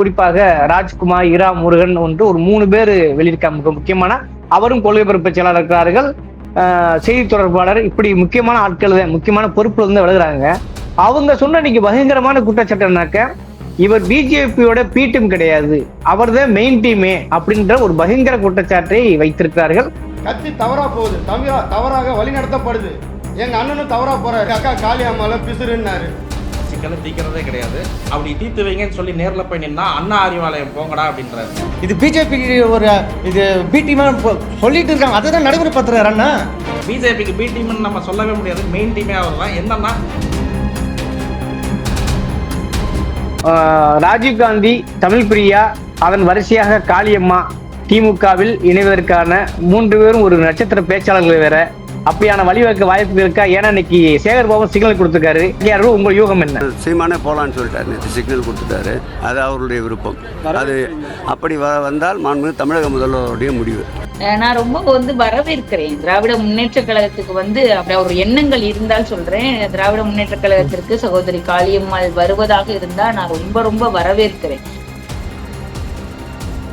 குறிப்பாக ராஜ்குமார் இரா முருகன் ஒன்று ஒரு மூணு பேர் வெளியிருக்காங்க மிக முக்கியமான அவரும் கொள்கை பொறுப்பு செயலாளர் இருக்கிறார்கள் செய்தி தொடர்பாளர். இப்படி முக்கியமான ஆட்கள் தான் முக்கியமான பொறுப்புல இருந்து விலகுறாங்க. அவங்க சொன்ன இன்னைக்கு பயங்கரமான குற்றச்சாட்டுனாக்க இவர் பிஜேபியோட பி டீம் கிடையாது. அவர் தான் மெயின் டீமே அப்படின்ற ஒரு பயங்கர குற்றச்சாட்டை வைத்திருக்கிறார்கள். கட்சி தவறா போகுது. தவிரா தவறாக வழி நடத்தப்படுது. எங்க அண்ணனும் தவறா போறாரு. அக்கா காளியம்மால பிசுறுன்னாரு. சிக்கலை தீக்கிறதே கிடையாது. அப்படி தீர்த்து வைங்கன்னு சொல்லி நேர்ல போய் நின்னா அண்ணா அறிவாலயம் போங்கடா அப்படின்றாரு. இது பிஜேபி ஒரு இது பிடிமா சொல்லிட்டு இருக்காங்க. அதை தான் நடைமுறைப்படுத்துறாரு அண்ணா. பிஜேபிக்கு பி டீம்னு நம்ம சொல்லவே முடியாது. மெயின் டீமே அவர் தான் என்னன்னா ஆஹ் ராஜீவ் காந்தி தமிழ் பிரியா அதன் வரிசையாக காளியம்மா திமுகவில் இணைவதற்கான மூன்று பேரும் ஒரு நட்சத்திர பேச்சாளர்கள் வேற. அப்படியான வழிவகுக்க வாய்ப்பு இருக்கா? ஏன்னா இன்னைக்கு சேகர் பாபு சிக்னல் கொடுத்துருக்காரு. யாரும் உங்க யூகம் என்ன? சீமானே போகலான்னு சொல்லிட்டாரு. நேற்று சிக்னல் கொடுத்துட்டாரு. அது அவருடைய விருப்பம். அது அப்படி வ வந்தால் மாண்பு தமிழக முதல்வருடைய முடிவு. அஹ் நான் ரொம்ப வந்து வரவேற்கிறேன். திராவிட முன்னேற்ற கழகத்துக்கு வந்து அப்படி ஒரு எண்ணங்கள் இருந்தால் சொல்றேன். திராவிட முன்னேற்ற கழகத்திற்கு சகோதரி காளியம்மாள் வருவதாக இருந்தா நான் ரொம்ப ரொம்ப வரவேற்கிறேன்.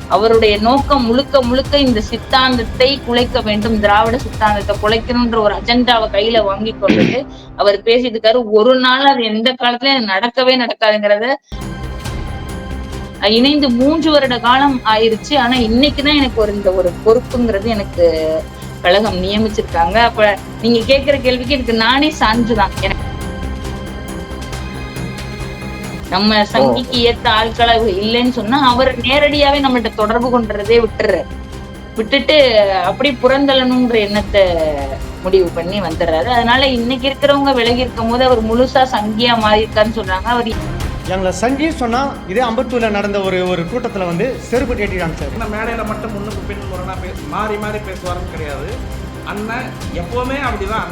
அவருடைய நோக்கம் முழுக்க முழுக்க இந்த சித்தாந்தத்தை குலைக்க வேண்டும் திராவிட சித்தாந்தத்தை குலைக்கணும்ன்ற ஒரு அஜெண்டாவை கையில வாங்கி கொண்டுட்டு அவர் பேசிட்டு இருக்காரு ஒரு நாள் அது எந்த காலத்துலயும் நடக்கவே நடக்காதுங்கிறத இணைந்து மூன்று வருட காலம் ஆயிருச்சு. ஆனா இன்னைக்குதான் எனக்கு ஒரு இந்த ஒரு பொறுப்புங்கிறது எனக்கு கழகம் நியமிச்சிருக்காங்க. அப்ப நீங்க கேக்குற கேள்விக்கு எனக்கு நானே சான்றுதான் எனக்கு நம்ம சங்கிக்கு ஏத்த ஆட்களை இல்லைன்னு சொன்னா அவர் நேரடியாவே நம்மள்ட்ட தொடர்பு கொண்டுறதே விட்டுறாரு விட்டுட்டு அப்படி புறந்தள்ளணுன்ற எண்ணத்தை முடிவு பண்ணி வந்துடுறாரு அதனால இன்னைக்கு இருக்கிறவங்க விலகி இருக்கும் போது அவர் முழுசா சங்கியா மாறி இருக்காருன்னு சொல்றாங்க. அவர் எங்களை சங்கி சொன்னா இதே அம்பத்தூர்ல நடந்த ஒரு ஒரு கூட்டத்துல வந்து செருப்பு கேட்டி காமிச்சாரு மேடையில மட்டும் முன்னுக்கு பின் முரணா பேச மாறி மாறி பேசுவாருன்னு கிடையாது. அண்ணன் எப்பவுமே அப்படிதான்.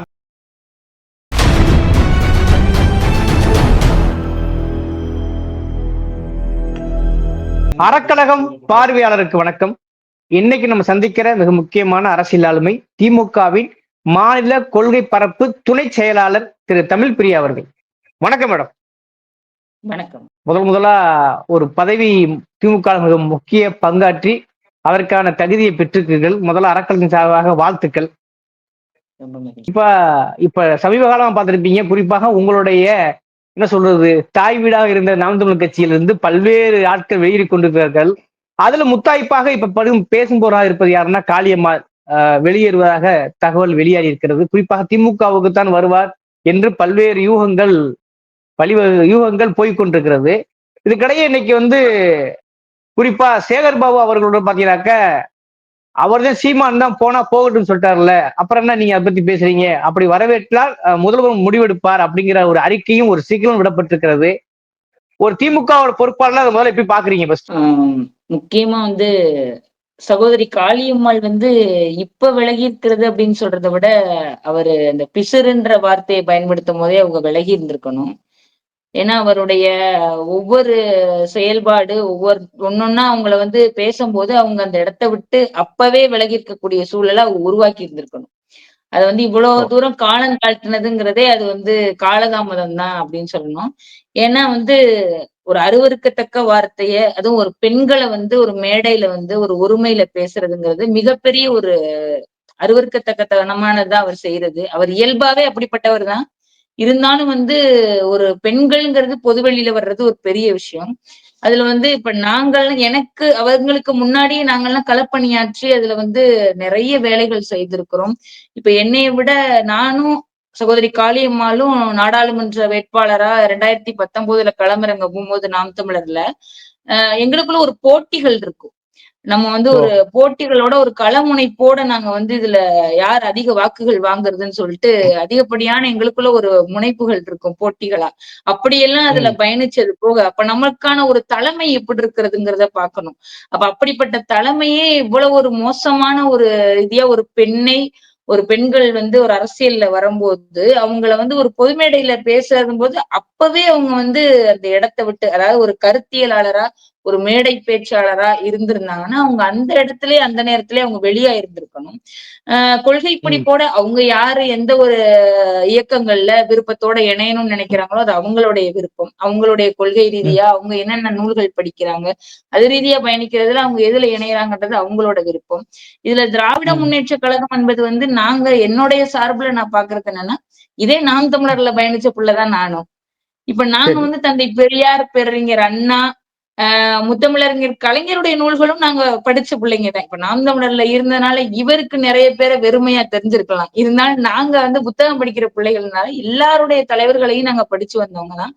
அறக்கழகம் பார்வையாளருக்கு வணக்கம். இன்னைக்கு நம்ம சந்திக்கிற மிக முக்கியமான அரசியல் ஆளுமை திமுகவின் மாநில கொள்கை பரப்பு துணை செயலாளர் திரு தமிழ் பிரியா அவர்கள். வணக்கம் மேடம். வணக்கம். முதல் முதலா ஒரு பதவி திமுக மிக முக்கிய பங்காற்றி அதற்கான தகுதியை பெற்றிருக்கிறீர்கள். முதல்ல அறக்கலின் சார்பாக வாழ்த்துக்கள். இப்ப இப்ப சமீப காலமா பார்த்திருப்பீங்க. குறிப்பாக உங்களுடைய என்ன சொல்றது? தாய் வீடாக இருந்த நாம் தமிழ் கட்சியிலிருந்து பல்வேறு ஆட்கள் வெளியேறி கொண்டிருக்கிறார்கள். அதுல முத்தாய்ப்பாக இப்ப படும் பேசும் போராக இருப்பது யாருன்னா காளியம்மாள் வெளியேறுவதாக தகவல் வெளியாகி இருக்கிறது. குறிப்பாக திமுகவுக்கு தான் வருவார் என்று பல்வேறு யூகங்கள் வழிவ யூகங்கள் போய்கொண்டிருக்கிறது இதுக்கிடையே இன்னைக்கு வந்து குறிப்பா சேகர் பாபு அவர்களோட பாத்தீங்கன்னாக்க அவர் தான் சீமான் தான் போனா போகட்டும்னு சொல்லிட்டாருல்ல. அப்புறம் என்ன நீங்க அதை பத்தி பேசுறீங்க? அப்படி வரவேற்றால் முதல்வர் முடிவெடுப்பார் அப்படிங்கிற ஒரு அறிக்கையும் ஒரு சிக்கலும் விடப்பட்டிருக்கிறது. ஒரு திமுகவோட பொறுப்பாளர் அதை முதல்ல எப்படி பாக்குறீங்க ஃபர்ஸ்ட் முக்கியமா வந்து சகோதரி காளியம்மாள் வந்து இப்ப விலகி இருக்கிறது அப்படின்னு சொல்றதை விட அவரு அந்த பிசுறுன்ற வார்த்தையை பயன்படுத்தும் போதே அவங்க விலகி இருந்திருக்கணும். ஏன்னா அவருடைய ஒவ்வொரு செயல்பாடு ஒவ்வொரு ஒன்னொன்னா அவங்கள வந்து பேசும்போது அவங்க அந்த இடத்த விட்டு அப்பவே விலகி இருக்கக்கூடிய சூழலை அவங்க உருவாக்கி இருந்திருக்கணும். அது வந்து இவ்வளவு தூரம் காலம் தாழ்த்தினதுங்கிறதே அது வந்து காலதாமதம் தான் அப்படின்னு சொல்லணும். ஏன்னா வந்து ஒரு அருவருக்கத்தக்க வார்த்தைய அதுவும் ஒரு பெண்களை வந்து ஒரு மேடையில வந்து ஒரு ஒருமையில பேசுறதுங்கிறது மிகப்பெரிய ஒரு அருவருக்கத்தக்க தனமானதுதான் அவர் செய்யறது. அவர் இயல்பாவே அப்படிப்பட்டவர் தான். இருந்தாலும் வந்து ஒரு பெண்கள்ங்கிறது பொதுவெளியில வர்றது ஒரு பெரிய விஷயம். அதுல வந்து இப்ப நாங்கள் எனக்கு அவங்களுக்கு முன்னாடியே நாங்கள்லாம் களப்பணியாற்றி அதுல வந்து நிறைய வேலைகள் செய்திருக்கிறோம். இப்ப என்னைய விட நானும் சகோதரி காளியம்மாளும் நாடாளுமன்ற வேட்பாளரா ரெண்டாயிரத்தி பத்தொன்பதுல களமிறங்க போகும்போது நாம் தமிழர்ல எங்களுக்குள்ள ஒரு போட்டிகள் இருக்கும். நம்ம வந்து ஒரு போட்டிகளோட ஒரு களமுனைப்போட நாங்க வந்து இதுல யார் அதிக வாக்குகள் வாங்குறதுன்னு சொல்லிட்டு அதிகப்படியான எங்களுக்குள்ள ஒரு முனைப்புகள் இருக்கும் போட்டிகளா. அப்படியெல்லாம் அதுல பயணிச்சது போக அப்ப நமக்கான ஒரு தலைமை எப்படி இருக்கிறதுங்கிறத பார்க்கணும். அப்ப அப்படிப்பட்ட தலைமையே இவ்வளவு ஒரு மோசமான ஒரு இதையா ஒரு பெண்ணை ஒரு பெண்கள் வந்து ஒரு அரசியல்ல வரும்போது அவங்கள வந்து ஒரு பொது மேடையில பேசுறது போது அப்பவே அவங்க வந்து அந்த இடத்தை விட்டு அதாவது ஒரு கருத்தியலாளரா ஒரு மேடை பேச்சாளரா இருந்திருந்தாங்கன்னா அவங்க அந்த இடத்திலே அந்த நேரத்திலே அவங்க வெளியா இருந்திருக்கணும். கொள்கை பிடிப்போட அவங்க யாரு எந்த ஒரு இயக்கங்கள்ல விருப்பத்தோட இணையணும்னு நினைக்கிறாங்களோ அது அவங்களுடைய விருப்பம். அவங்களுடைய கொள்கை ரீதியா அவங்க என்னென்ன நூல்கள் படிக்கிறாங்க அது ரீதியா பயணிக்கிறதுல அவங்க எதுல இணையறாங்கன்றது அவங்களோட விருப்பம். இதுல திராவிட. முன்னேற்ற கழகம் என்பது வந்து நாங்க என்னுடைய சார்புல நான் பாக்குறது என்னன்னா இதே நாம் தமிழர்ல பயணிச்ச புள்ளதான் நானும். இப்ப நாங்க. வந்து தந்தை பெரியார் பேரறிஞர் அண்ணா ஆஹ் முத்தமிழறிஞர் கலைஞருடைய நூல்களும் நாங்க படிச்ச பிள்ளைங்க தான் இப்ப நாம் தமிழர்ல இருந்ததுனால இவருக்கு நிறைய பேரை வெறுமையா தெரிஞ்சிருக்கலாம். இருந்தாலும் நாங்க வந்து புத்தகம் படிக்கிற பிள்ளைகள்னால எல்லாருடைய தலைவர்களையும் நாங்க படிச்சு வந்தவங்க தான்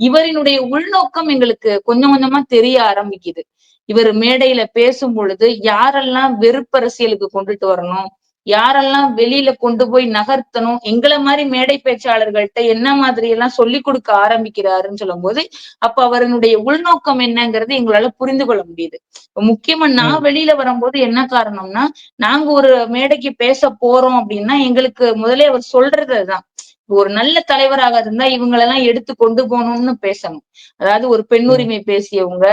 இவரினுடைய உள்நோக்கம் எங்களுக்கு கொஞ்சம் கொஞ்சமா தெரிய ஆரம்பிக்குது. இவர் மேடையில பேசும் பொழுது யாரெல்லாம் வெறுப்பரசியலுக்கு கொண்டுட்டு வரணும்? யாரெல்லாம் வெளியில கொண்டு போய் நகர்த்தணும் எங்களை மாதிரி மேடை பேச்சாளர்கள்ட்ட என்ன மாதிரி எல்லாம் சொல்லி கொடுக்க ஆரம்பிக்கிறாருன்னு சொல்லும் போது அப்ப அவருடைய உள்நோக்கம் என்னங்கிறது எங்களால புரிந்து கொள்ள முடியுது. முக்கியமா நான் வெளியில வரும்போது என்ன காரணம்னா நாங்க ஒரு மேடைக்கு பேச போறோம் அப்படின்னா எங்களுக்கு முதலே அவர் சொல்றது அதுதான். ஒரு நல்ல தலைவராக இருந்தா இவங்களெல்லாம் எடுத்து கொண்டு போகணும்னு பேசணும். அதாவது ஒரு பெண் உரிமை பேசியவங்க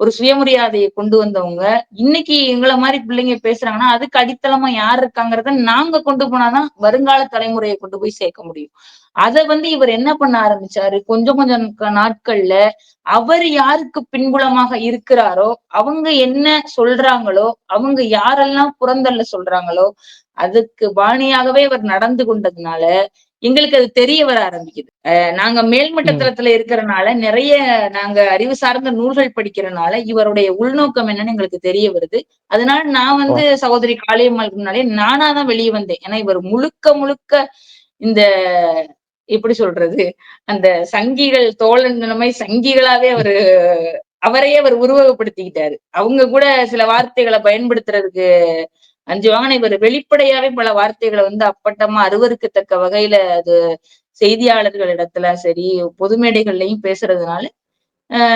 ஒரு சுயமரியாதையை கொண்டு வந்தவங்க இன்னைக்கு எங்களை மாதிரி பிள்ளைங்க பேசுறாங்கன்னா அதுக்கு அடித்தளமா யார் இருக்காங்கிறத நாங்க கொண்டு போனாதான் வருங்கால தலைமுறையை கொண்டு போய் சேர்க்க முடியும். அத வந்து இவர் என்ன பண்ண ஆரம்பிச்சாரு? கொஞ்சம் கொஞ்சம் நாட்கள்ல அவர் யாருக்கு பின்புலமாக இருக்கிறாரோ அவங்க என்ன சொல்றாங்களோ அவங்க யாரெல்லாம் புறந்தள்ள சொல்றாங்களோ அதுக்கு பாணியாகவே அவர் நடந்து கொண்டதுனால எங்களுக்கு அது தெரிய வர ஆரம்பிக்குது. அஹ் நாங்க மேல்மட்ட ம். தளத்துல இருக்கிறனால நிறைய நாங்க அறிவு சார்ந்த நூல்கள் படிக்கிறனால இவருடைய உள்நோக்கம் என்னன்னு எங்களுக்கு தெரிய வருது. அதனால நான் வந்து சகோதரி காளியம்மாளுக்கு முன்னாலே நானா தான் வெளியே வந்தேன். ஏன்னா இவர் முழுக்க முழுக்க இந்த எப்படி சொல்றது? அந்த சங்கிகள் தோழன் சங்கிகளாவே அவரு அவரையே அவர் உருவகப்படுத்திக்கிட்டாரு. அவங்க கூட சில வார்த்தைகளை பயன்படுத்துறதுக்கு அஞ்சுவாங்க இவர் வெளிப்படையாவே பல வார்த்தைகளை வந்து அப்பட்டமா அருவருக்கத்தக்க வகையில அது செய்தியாளர்கள் இடத்துல சரி பொது மேடைகள்லயும் பேசுறதுனால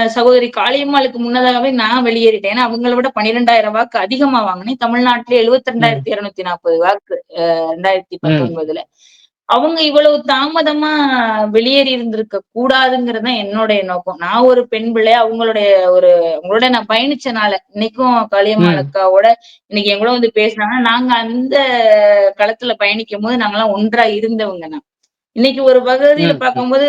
சகோதரி காளியம்மாளுக்கு முன்னதாகவே நான் வெளியேறிட்டேன். ஏன்னா அவங்கள விட பன்னிரெண்டாயிரம் வாக்கு அதிகமா வாங்கினேன். தமிழ்நாட்டிலே எழுபத்தி ரெண்டாயிரத்தி இருநூத்தி நாற்பது வாக்கு அஹ் ரெண்டாயிரத்தி பத்தொன்பதுல. அவங்க இவ்வளவு தாமதமா வெளியேறி இருந்திருக்க கூடாதுங்கிறது தான் என்னுடைய நோக்கம். நான் ஒரு பெண் பிள்ளை அவங்களுடைய ஒரு அவங்களோட நான் பயணிச்சனால இன்னைக்கும் காளியம்மாள். அக்காவோட இன்னைக்கு என் கூட வந்து பேசினாங்கன்னா நாங்க அந்த களத்துல பயணிக்கும் போது நாங்கெல்லாம் ஒன்றா இருந்தவங்க தான் இன்னைக்கு ஒரு பகுதியில. பார்க்கும்போது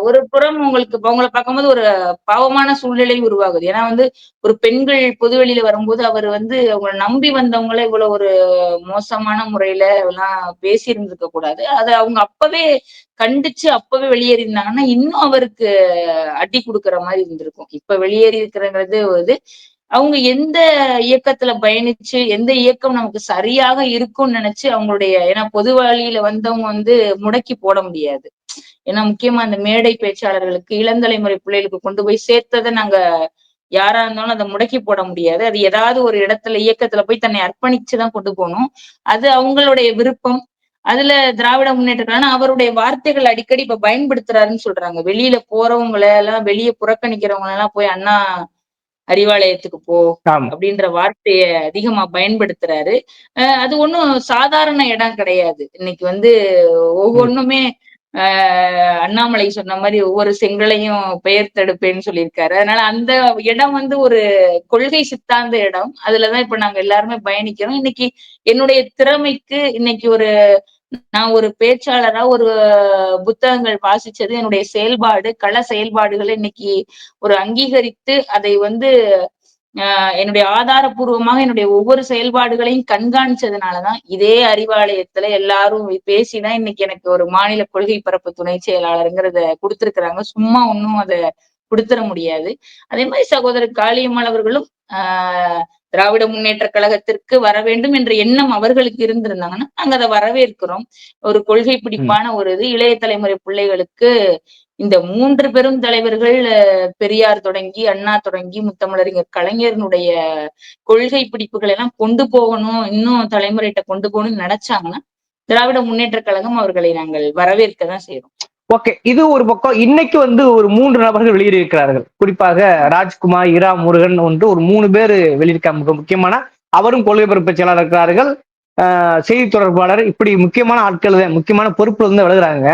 ஒரு புறம் உங்களுக்கு அவங்கள பார்க்கும்போது ஒரு பாவமான சூழ்நிலை உருவாகுது. ஏன்னா வந்து ஒரு பெண்கள் பொதுவெளியில வரும்போது அவர் வந்து அவங்கள நம்பி வந்தவங்கள இவ்வளவு ஒரு மோசமான முறையில எல்லாம் பேசி இருந்திருக்க கூடாது. அதை அவங்க அப்பவே கண்டிச்சு அப்பவே வெளியேறி இருந்தாங்கன்னா இன்னும் அவருக்கு அடி கொடுக்கிற மாதிரி இருந்திருக்கும். இப்ப வெளியேறி இருக்கிறங்கிறது வந்து அவங்க எந்த இயக்கத்துல பயணிச்சு எந்த இயக்கம் நமக்கு சரியாக இருக்கும்னு நினைச்சு அவங்களுடைய ஏன்னா பொது வழியில வந்தவங்க வந்து முடக்கி போட முடியாது. ஏன்னா முக்கியமா அந்த மேடை பேச்சாளர்களுக்கு இளந்தலைமுறை பிள்ளைகளுக்கு கொண்டு போய் சேர்த்ததை நாங்க யாரா இருந்தாலும் அதை முடக்கி போட முடியாது. அது ஏதாவது ஒரு இடத்துல இயக்கத்துல போய் தன்னை அர்ப்பணிச்சுதான் கொண்டு போகணும். அது அவங்களுடைய விருப்பம். அதுல திராவிட முன்னேற்ற அவருடைய வார்த்தைகள் அடிக்கடி இப்ப பயன்படுத்துறாருன்னு சொல்றாங்க. வெளியில போறவங்களை எல்லாம் வெளியே புறக்கணிக்கிறவங்க எல்லாம் போய் அண்ணா அறிவாலயத்துக்கு போ அப்படின்ற வார்த்தைய அதிகமா பயன்படுத்துறாரு. அது ஒண்ணும் சாதாரண இடம் கிடையாது. இன்னைக்கு வந்து ஒவ்வொன்றுமே ஆஹ் அண்ணாமலை சொன்ன மாதிரி ஒவ்வொரு செங்கலையும் பெயர் தடுப்பேன்னு சொல்லியிருக்காரு. அதனால அந்த இடம் வந்து ஒரு கொள்கை சித்தாந்த இடம். அதுலதான் இப்ப நாங்க எல்லாருமே பயணிக்கிறோம். இன்னைக்கு என்னுடைய திறமைக்கு இன்னைக்கு ஒரு நான் ஒரு பேச்சாளரா ஒரு புத்தகங்கள் வாசிச்சது என்னுடைய செயல்பாடு கள செயல்பாடுகளை இன்னைக்கு ஒரு அங்கீகரித்து அதை வந்து ஆஹ் என்னுடைய ஆதாரபூர்வமாக என்னுடைய ஒவ்வொரு செயல்பாடுகளையும் கண்காணிச்சதுனாலதான் இதே அறிவாலயத்துல எல்லாரும் பேசிதான் இன்னைக்கு எனக்கு ஒரு மாநில கொள்கை பரப்பு துணை செயலாளருங்கிறத கொடுத்திருக்கிறாங்க. சும்மா ஒன்னும் அதை கொடுத்துட முடியாது. அதே மாதிரி சகோதரர் காளியம்மாள் அவர்களும் ஆஹ் திராவிட முன்னேற்ற கழகத்திற்கு வர வேண்டும் என்ற எண்ணம் அவர்களுக்கு இருந்திருந்தாங்கன்னா நாங்க அதை வரவேற்கிறோம். ஒரு கொள்கை பிடிப்பான ஒரு இது இளைய தலைமுறை பிள்ளைகளுக்கு இந்த மூன்று பெரும் தலைவர்கள் பெரியார் தொடங்கி அண்ணா தொடங்கி முத்தமிழறிஞர் கலைஞரனுடைய கொள்கை பிடிப்புகளை எல்லாம் கொண்டு போகணும் இன்னும் தலைமுறைகிட்ட கொண்டு போகணும்னு நினைச்சாங்கன்னா திராவிட முன்னேற்ற கழகம் அவர்களை நாங்கள் வரவேற்க தான் செய்யறோம் ஓகே இது ஒரு பக்கம். இன்னைக்கு வந்து ஒரு மூன்று நபர்கள் வெளியிட்டிருக்கிறார்கள் குறிப்பாக ராஜ்குமார் இரா முருகன் ஒன்று ஒரு மூணு பேர் வெளியிருக்காங்க. மிக முக்கியமான அவரும் கொள்கை பொறுப்பு செயலாளர் இருக்கிறார்கள். செய்தி தொடர்பாளர் இப்படி முக்கியமான ஆட்கள் தான் முக்கியமான பொறுப்புல இருந்து விழுகிறாங்க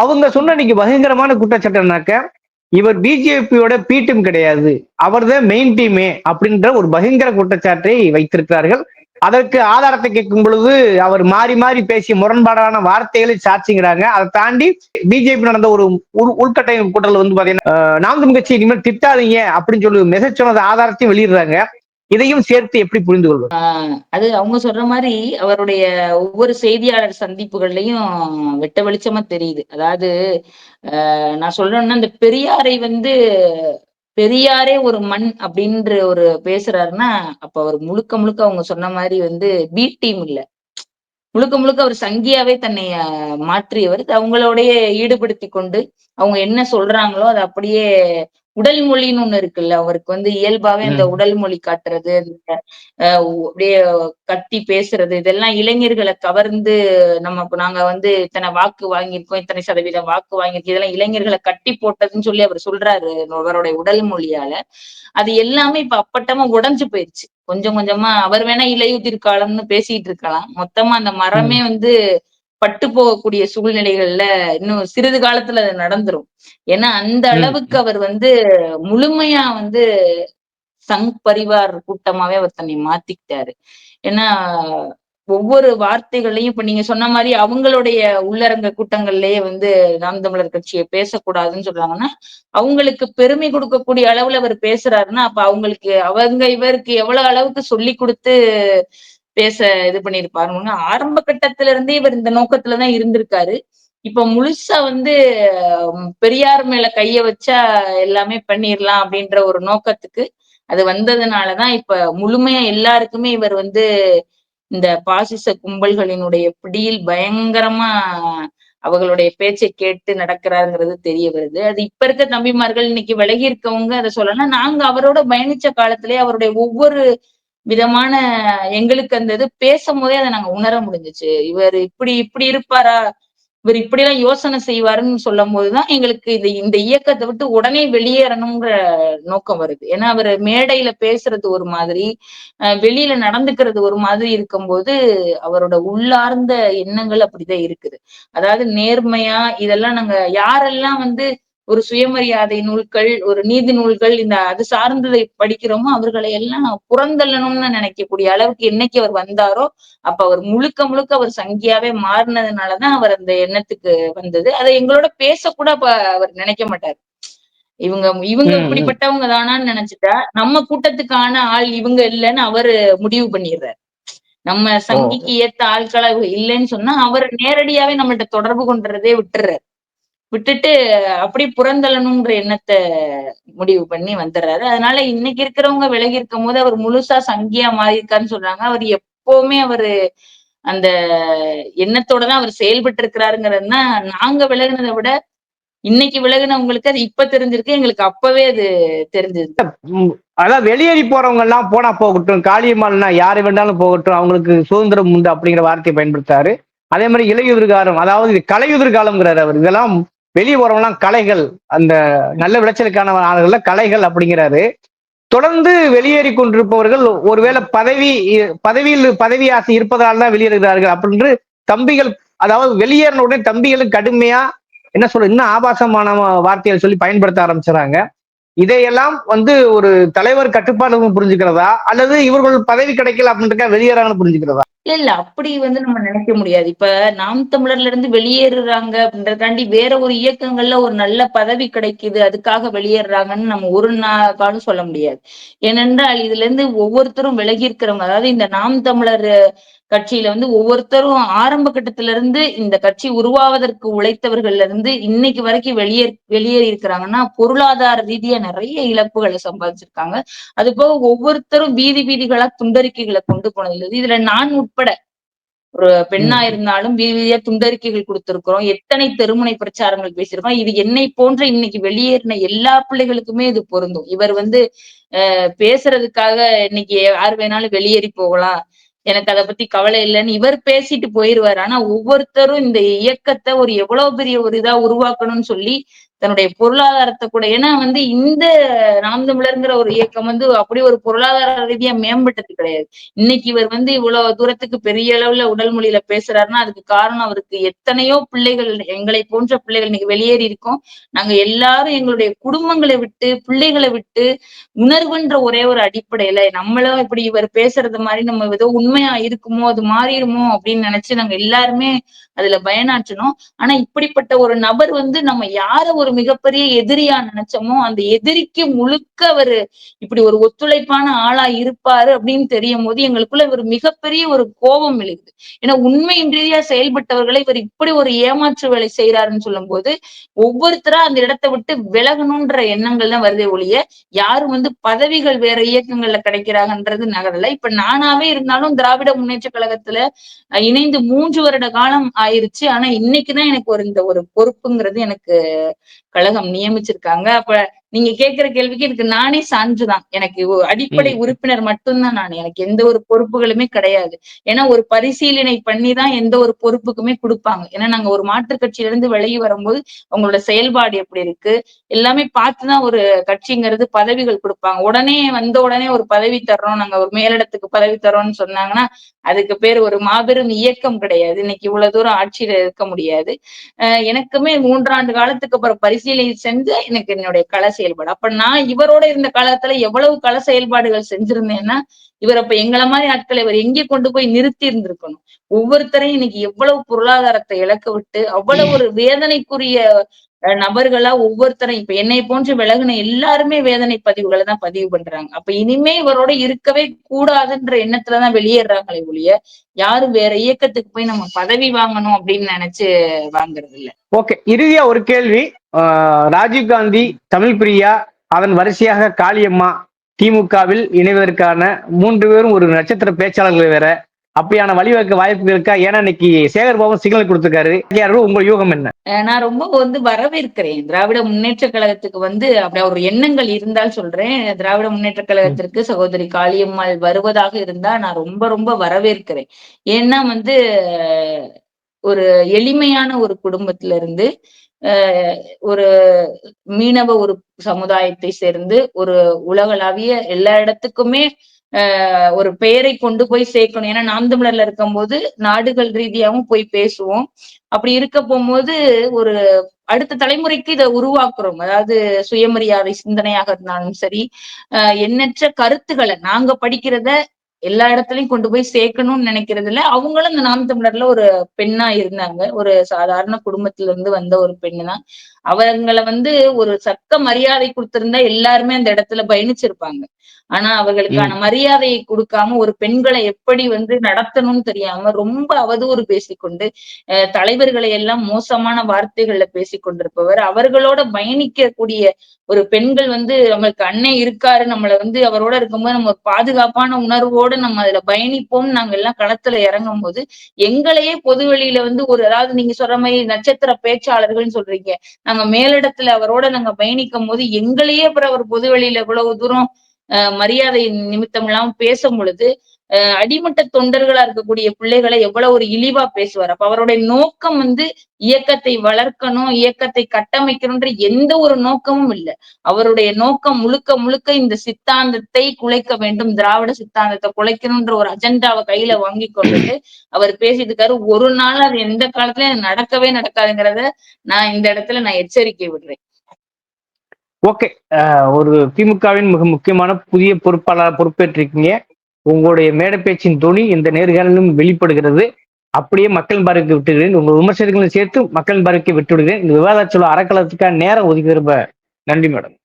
அவங்க சொன்ன இன்னைக்கு பயங்கரமான குற்றச்சாட்டுனாக்க இவர் பிஜேபியோட பி டீம் கிடையாது. அவர்தான் மெயின் டீமே அப்படின்ற ஒரு பயங்கர குற்றச்சாட்டை வைத்திருக்கிறார்கள். அதற்கு ஆதாரத்தை கேட்கும் பொழுது அவர் மாறி மாறி பேசிய முரண்பாடான வார்த்தைகளை சாட்சிங்கிறாங்க. அதை தாண்டி பிஜேபி நடந்த ஒரு உள்- உள்கட்டமைப்பு கூட்டத்தில் வந்து பாத்தீங்கன்னா அஹ், நாம் தமிழ் கட்சி இனிமேல் திட்டாதீங்க அப்படின்னு சொல்லி மெசேஜ் சொன்னது ஆதாரத்தையும் வெளியிடுறாங்க. இதையும் சேர்த்து எப்படி புரிந்து கொள்வது? அது அவங்க சொல்ற மாதிரி அவருடைய ஒவ்வொரு செய்தியாளர் சந்திப்புகள்லயும் வெட்ட வெளிச்சமா தெரியுது. அதாவது ஆஹ் நான் சொல்றேன்னா இந்த பெரியாரை வந்து பெரியாரே ஒரு மண் அப்படின்ற ஒரு பேசுறாருன்னா அப்ப அவர் முழுக்க முழுக்க அவங்க சொன்ன மாதிரி வந்து பி டீம் இல்ல. முழுக்க முழுக்க அவர் சங்கியாவே தன்னை மாற்றியவர். அவங்களோடைய ஈடுபடுத்தி கொண்டு அவங்க என்ன சொல்றாங்களோ அதை அப்படியே உடல் மொழின்னு ஒண்ணு இருக்குல்ல அவருக்கு வந்து இயல்பாவே அந்த ம். உடல் மொழி காட்டுறது உ- அப்படியே கத்தி பேசுறது இதெல்லாம் இளைஞர்களை கவர்ந்து நமக்கு நாங்க வந்து இத்தனை வாக்கு வாங்கியிருக்கோம் இத்தனை சதவீதம் வாக்கு வாங்கியிருக்கோம் இதெல்லாம் இளைஞர்களை கட்டி போட்டதுன்னு சொல்லி அவர் சொல்றாரு அவருடைய உடல் மொழியால. அது எல்லாமே இப்ப அப்பட்டமா உடைஞ்சு போயிருச்சு. கொஞ்சம் கொஞ்சமா அவர் வேணா இலையுதிர் காலம்னு பேசிட்டு இருக்கலாம். மொத்தமா அந்த மரமே வந்து பட்டு போகக்கூடிய சூழ்நிலைகள்ல இன்னும் சிறிது காலத்துல அது நடந்துரும் ஏன்னா அந்த. அளவுக்கு அவர் வந்து முழுமையா வந்து சங் பரிவார் கூட்டமாவே அவர் தன்னை மாத்திக்கிட்டாரு ஏன்னா ஒவ்வொரு வார்த்தைகளையும் இப்ப நீங்க சொன்ன மாதிரி அவங்களுடைய உள்ளரங்க கூட்டங்கள்லயே வந்து நாம் தமிழர் கட்சியை பேசக்கூடாதுன்னு சொல்றாங்கன்னா அவங்களுக்கு பெருமை கொடுக்கக்கூடிய அளவுல அவர் பேசுறாருன்னா அப்ப அவங்களுக்கு அவங்க இவருக்கு எவ்வளவு அளவுக்கு சொல்லி கொடுத்து பேச இது பண்ணிருப்பாருங்க ஆரம்ப கட்டத்துல இருந்தே இவர் இந்த நோக்கத்துலதான் இருந்திருக்காரு. இப்ப முழுசா வந்து பெரியார் மேல கைய வச்சா எல்லாமே பண்ணிடலாம் அப்படின்ற ஒரு நோக்கத்துக்கு அது வந்ததுனாலதான் இப்ப முழுமையா எல்லாருக்குமே இவர் வந்து இந்த பாசிச கும்பல்களினுடைய பிடியில் பயங்கரமா அவர்களுடைய பேச்சை கேட்டு நடக்கிறாருங்கிறது தெரிய வருது. அது இப்ப இருக்க தம்பிமார்கள் இன்னைக்கு விலகி இருக்கவங்க அதை சொல்லலாம். நாங்க அவரோட பயணிச்ச காலத்திலேயே அவருடைய ஒவ்வொரு விதமான எங்களுக்கு அந்த இது பேசும் போதே அதை நாங்க உணர முடிஞ்சுச்சு. இவர் இப்படி இப்படி இருப்பாரா? இவர் இப்படி எல்லாம் யோசனை செய்வாருன்னு சொல்லும் போதுதான் எங்களுக்கு இது இந்த இயக்கத்தை விட்டு உடனே வெளியேறணுங்கிற நோக்கம் வருது. ஏன்னா அவர் மேடையில பேசுறது ஒரு மாதிரி அஹ் வெளியில நடந்துக்கிறது ஒரு மாதிரி இருக்கும்போது அவரோட உள்ளார்ந்த எண்ணங்கள் அப்படிதான் இருக்குது. அதாவது நேர்மையா இதெல்லாம் நாங்க யாரெல்லாம் வந்து ஒரு சுயமரியாதை நூல்கள் ஒரு நீதி நூல்கள் இந்த அது சார்ந்ததை படிக்கிறோமோ அவர்களை எல்லாம் புறந்தள்ளணும்னு நினைக்கக்கூடிய அளவுக்கு என்னைக்கு அவர் வந்தாரோ அப்ப அவர் முழுக்க முழுக்க அவர் சங்கியாவே மாறினதுனாலதான் அவர் அந்த எண்ணத்துக்கு வந்தது. அதை எங்களோட பேசக்கூட அப்ப அவர் நினைக்க மாட்டார். இவங்க இவங்க. இப்படிப்பட்டவங்க தானான்னு நினைச்சிட்டா நம்ம கூட்டத்துக்கான ஆள் இவங்க இல்லைன்னு அவரு முடிவு பண்ணிடுறாரு. நம்ம சங்கிக்கு ஏத்த ஆட்களா இல்லைன்னு சொன்னா அவர் நேரடியாவே நம்மள்ட்ட தொடர்பு கொண்டுறதே விட்டுறாரு. விட்டுட்டு அப்படி புறந்தள்ளணுங்கிற எண்ணத்தை முடிவு பண்ணி வந்துடுறாரு. அதனால இன்னைக்கு இருக்கிறவங்க விலகி இருக்கும் போது அவர் முழுசா சங்கியா மாறியிருக்காருன்னு சொல்றாங்க. அவர் எப்பவுமே அவரு அந்த எண்ணத்தோட தான் அவர் செயல்பட்டு இருக்கிறாருங்கிறதுனா நாங்க விலகினதை விட இன்னைக்கு விலகுனவங்களுக்கு அது இப்ப தெரிஞ்சிருக்கு. எங்களுக்கு அப்பவே அது தெரிஞ்சிருக்கு. அதான் வெளியேறி போறவங்க எல்லாம் போனா போகட்டும் காளியம்மாள்னா யாரு வேண்டாலும் போகட்டும் அவங்களுக்கு சுதந்திரம் உண்டு அப்படிங்கிற வார்த்தையை பயன்படுத்தாரு அதே மாதிரி இலையுதிர்காலம் அதாவது இது கலையுதிர் அவர். இதெல்லாம் வெளியே போறவங்களாம் கலைகள் அந்த நல்ல விளைச்சலுக்கான ஆளுகள்ல கலைகள் அப்படிங்கிறாரு. தொடர்ந்து வெளியேறி கொண்டிருப்பவர்கள் ஒருவேளை பதவி பதவியில் பதவி ஆசை இருப்பதால் தான் வெளியேறுகிறார்கள் அப்படின்று தம்பிகள் அதாவது வெளியேறின உடனே தம்பிகளும் கடுமையா என்ன சொல்ற இன்னும் ஆபாசமான வார்த்தைகள் சொல்லி பயன்படுத்த ஆரம்பிச்சுறாங்க. இதையெல்லாம் வந்து ஒரு தலைவர் கட்டுப்பாடு புரிஞ்சுக்கிறதா? அல்லது இவர்கள் பதவி கிடைக்கல அப்படின்றக்கா வெளியேறாங்கன்னு புரிஞ்சுக்கிறதா? இல்ல இல்ல அப்படி வந்து நம்ம நினைக்க முடியாது. இப்ப நாம் தமிழர்ல இருந்து வெளியேறுறாங்க அப்படின்றதாண்டி வேற ஒரு இயக்கங்கள்ல ஒரு நல்ல பதவி கிடைக்குது அதுக்காக வெளியேறாங்கன்னு நம்ம ஒரு நாளும் சொல்ல முடியாது. ஏனென்றால் இதுல இருந்து ஒவ்வொருத்தரும் விலகி இருக்கிறவங்க அதாவது இந்த நாம் தமிழர் கட்சியில வந்து ஒவ்வொருத்தரும் ஆரம்ப கட்டத்துல இருந்து இந்த கட்சி உருவாவதற்கு உழைத்தவர்கள்ல இருந்து இன்னைக்கு வரைக்கும் வெளியே வெளியேறி இருக்கிறாங்கன்னா பொருளாதார ரீதியா நிறைய இழப்புகளை சம்பாதிச்சிருக்காங்க. அது போக ஒவ்வொருத்தரும் வீதி வீதிகளா துண்டறிக்கைகளை கொண்டு போனது இதுல நான் உட்பட ஒரு பெண்ணா. இருந்தாலும் வீதி வீதியா துண்டறிக்கைகள் கொடுத்திருக்கிறோம். எத்தனை தெருமுனை பிரச்சாரங்கள் பேசியிருக்கோம். இது என்னை போன்ற இன்னைக்கு வெளியேறின எல்லா பிள்ளைகளுக்குமே இது பொருந்தும். இவர் வந்து பேசுறதுக்காக இன்னைக்கு யார் வேணாலும் வெளியேறி போகலாம். எனக்கு அதை பத்தி கவலை இல்லைன்னு இவர் பேசிட்டு போயிருவாரு. ஆனா ஒவ்வொருத்தரும் இந்த இயக்கத்தை ஒரு எவ்வளவு பெரிய ஒரு இதா உருவாக்கணும்னு சொல்லி தன்னுடைய பொருளாதாரத்தை கூட ஏன்னா வந்து இந்த நாம் தமிழர்ங்கிற ஒரு இயக்கம் வந்து அப்படி ஒரு பொருளாதார ரீதியா மேம்பட்டது கிடையாது. இன்னைக்கு இவர் வந்து இவ்வளவு தூரத்துக்கு பெரிய அளவுல உடல் மொழியில பேசுறாருன்னா அதுக்கு காரணம் அவருக்கு எத்தனையோ பிள்ளைகள் எங்களை போன்ற பிள்ளைகள் இன்னைக்கு வெளியேறி இருக்கோம். நாங்க எல்லாரும் எங்களுடைய குடும்பங்களை விட்டு பிள்ளைகளை விட்டு உணர்வுன்ற ஒரே ஒரு அடிப்படையில நம்மளும் இப்படி இவர் பேசுறது மாதிரி நம்ம ஏதோ உண்மையா இருக்குமோ அது மாறிடுமோ அப்படின்னு நினைச்சு நாங்க எல்லாருமே அதுல பயனாற்றணும். ஆனா இப்படிப்பட்ட ஒரு நபர் வந்து நம்ம யார ஒரு மிகப்பெரிய எதிரியா நினைச்சோமோ அந்த எதிரிக்கு முழுக்க அவரு இப்படி ஒரு ஒத்துழைப்பான ஆளா இருப்பாரு அப்படின்னு தெரியும் போது எங்களுக்குள்ள இவர் மிகப்பெரிய ஒரு கோபம் எழுது ஏன்னா உண்மையின் ரீதியா செயல்பட்டவர்களை இவர் இப்படி ஒரு ஏமாற்று வேலை செய்யறாருன்னு சொல்லும் போது ஒவ்வொருத்தரா அந்த இடத்தை விட்டு விலகணும்ன்ற எண்ணங்கள் தான் வருதே ஒழிய யாரும் வந்து பதவிகள் வேற இயக்கங்கள்ல கிடைக்கிறாங்கன்றது நகரல. இப்ப நானாவே இருந்தாலும் திராவிட முன்னேற்ற கழகத்துல இணைந்து மூன்று வருட காலம் ஆயிருச்சு. ஆனா இன்னைக்குதான் எனக்கு ஒரு இந்த ஒரு பொறுப்புங்கிறது எனக்கு கழகம் நியமிச்சிருக்காங்க. அப்ப நீங்க கேக்குற கேள்விக்கு எனக்கு நானே சான்றுதான். எனக்கு அடிப்படை உறுப்பினர் மட்டும்தான் நான். எனக்கு எந்த ஒரு பொறுப்புகளுமே கிடையாது. ஏன்னா ஒரு பரிசீலனை பண்ணி தான் எந்த ஒரு பொறுப்புக்குமே கொடுப்பாங்க. ஏன்னா நாங்க ஒரு மாற்றுக் கட்சியில இருந்து விலகி வரும்போது அவங்களோட செயல்பாடு எப்படி இருக்கு? எல்லாமே பார்த்துதான் ஒரு கட்சிங்கிறது பதவிகள் கொடுப்பாங்க. உடனே வந்த உடனே ஒரு பதவி தர்றோம். நாங்க ஒரு மேலிடத்துக்கு பதவி தர்றோம்னு சொன்னாங்கன்னா அதுக்கு பேர் ஒரு மாபெரும் இயக்கம் கிடையாது. இன்னைக்கு இவ்வளவு தூரம் ஆட்சியில இருக்க முடியாது. எனக்குமே மூன்றாண்டு காலத்துக்கு அப்புறம் பரிசீலனை செஞ்சு எனக்கு என்னுடைய கள செயல்பாடு. அப்ப நான் இவரோட இருந்த காலத்துல எவ்வளவு கள செயல்பாடுகள் செஞ்சிருந்தேன்னா இவர் அப்ப எங்களை மாதிரி ஆட்களை இவர் எங்கே கொண்டு போய் நிறுத்தி இருந்திருக்கணும்? ஒவ்வொருத்தரையும் இன்னைக்கு எவ்வளவு பொருளாதாரத்தை இழக்க விட்டு அவ்வளவு ஒரு வேதனைக்குரிய நபர்களா ஒவ்வொருத்தரும் இப்ப என்னை போன்று விலகின எல்லாருமே வேதனை பதிவுகளை தான் பதிவு பண்றாங்க. அப்ப இனிமே இவரோட இருக்கவே கூடாதுன்ற எண்ணத்துலதான் வெளியேறாங்களே ஒழிய யாரும் வேற இயக்கத்துக்கு போய் நம்ம பதவி வாங்கணும் அப்படின்னு நினைச்சு வாங்குறது இல்ல ஓகே இறுதியா ஒரு கேள்வி. ஆஹ் ராஜீவ் காந்தி தமிழ் பிரியா அதன் வரிசையாக காளியம்மா திமுகவில் இணைவதற்கான மூன்று பேரும் ஒரு நட்சத்திர பேச்சாளர்கள் வேற. அப்படியான வழிவகுக்க வாய்ப்பு இருக்கா? ஏன்னா இன்னைக்கு சேகர் பாபு சிக்னல் கொடுத்திருக்காரு. யாரும் உங்க யூகம் என்ன? நான் ரொம்ப வந்து வரவேற்கிறேன். திராவிட முன்னேற்ற கழகத்துக்கு வந்து அப்படி ஒரு எண்ணங்கள் இருந்தால் சொல்றேன். திராவிட முன்னேற்ற கழகத்திற்கு சகோதரி காளியம்மாள் வருவதாக இருந்தா நான் ரொம்ப ரொம்ப வரவேற்கிறேன். ஏன்னா வந்து ஒரு எளிமையான ஒரு குடும்பத்துல இருந்து ஒரு மீனவ ஒரு சமுதாயத்தை சேர்ந்து ஒரு உலகளாவிய எல்லா இடத்துக்குமே ஆஹ் ஒரு பெயரை கொண்டு போய் சேர்க்கணும். ஏன்னா நாம் தமிழர்ல இருக்கும்போது நாடுகள் ரீதியாவும் போய் பேசுவோம். அப்படி இருக்க போகும்போது ஒரு அடுத்த தலைமுறைக்கு இதை உருவாக்குறோம். அதாவது சுயமரியாதை சிந்தனையாக இருந்தாலும் சரி ஆஹ் எண்ணற்ற கருத்துக்களை நாங்க படிக்கிறத எல்லா இடத்துலயும் கொண்டு போய் சேர்க்கணும்னு நினைக்கிறதுல அவங்களும் இந்த நாம் தமிழர்ல ஒரு பெண்ணா இருந்தாங்க. ஒரு சாதாரண குடும்பத்துல இருந்து வந்த ஒரு பெண்ணு தான் அவங்கள வந்து ஒரு சக்க மரியாதை கொடுத்திருந்தா எல்லாருமே அந்த இடத்துல பயணிச்சிருப்பாங்க. ஆனா அவர்களுக்கான மரியாதையை கொடுக்காம ஒரு பெண்களை எப்படி வந்து நடத்தணும்னு தெரியாம ரொம்ப அவதூறு பேசிக்கொண்டு தலைவர்களை எல்லாம் மோசமான வார்த்தைகள்ல பேசிக் கொண்டிருப்பவர் அவர்களோட பயணிக்கக்கூடிய ஒரு பெண்கள் வந்து நம்மளுக்கு அண்ணன் இருக்காரு நம்மள வந்து அவரோட இருக்கும்போது நம்ம ஒரு பாதுகாப்பான உணர்வோட நம்ம அதுல பயணிப்போம் நாங்க எல்லாம் களத்துல இறங்கும் போது எங்களையே பொது வெளியில வந்து ஒரு அதாவது நீங்க சொல்ற மாதிரி நட்சத்திர பேச்சாளர்கள்னு சொல்றீங்க நாங்க மேலிடத்துல அவரோட நாங்க பயணிக்கும் போது எங்களையே அப்புறம் அவர் பொது வெளியில இவ்வளவு தூரம் அஹ் மரியாதை நிமித்தம் இல்லாம பேசும் பொழுது அடிமட்ட தொண்டர்களா இருக்கக்கூடிய பிள்ளைகளை எவ்வளவு ஒரு இழிவா பேசுவார். அப்ப அவருடைய நோக்கம் வந்து இயக்கத்தை வளர்க்கணும் இயக்கத்தை கட்டமைக்கணும்ன்ற எந்த ஒரு நோக்கமும் இல்லை. அவருடைய நோக்கம் முழுக்க முழுக்க இந்த சித்தாந்தத்தை குலைக்க வேண்டும் திராவிட சித்தாந்தத்தை குலைக்கணும்ன்ற ஒரு அஜெண்டாவை கையில வாங்கி கொண்டுட்டு அவர் பேசிட்டு இருக்காரு. ஒரு நாள் அது எந்த காலத்துலயும் நடக்கவே நடக்காதுங்கிறத நான் இந்த இடத்துல நான் எச்சரிக்கை விடுறேன். ஓகே. ஒரு திமுகவின் மிக முக்கியமான புதிய பொறுப்பாளர் பொறுப்பேற்றிருக்கீங்க. உங்களுடைய மேடை பேச்சின் துணி இந்த நேர்காணலும் வெளிப்படுகிறது. அப்படியே மக்கள் பார்வைக்கு விட்டுகிறேன் உங்கள் விமர்சனங்களும் சேர்த்து மக்கள் பார்வைக்கு விட்டுவிடுகிறேன். இந்த விவாத சொல்ல அறக்கலத்துக்கான நேரம் ஒதுக்கி திரும்ப நன்றி மேடம்.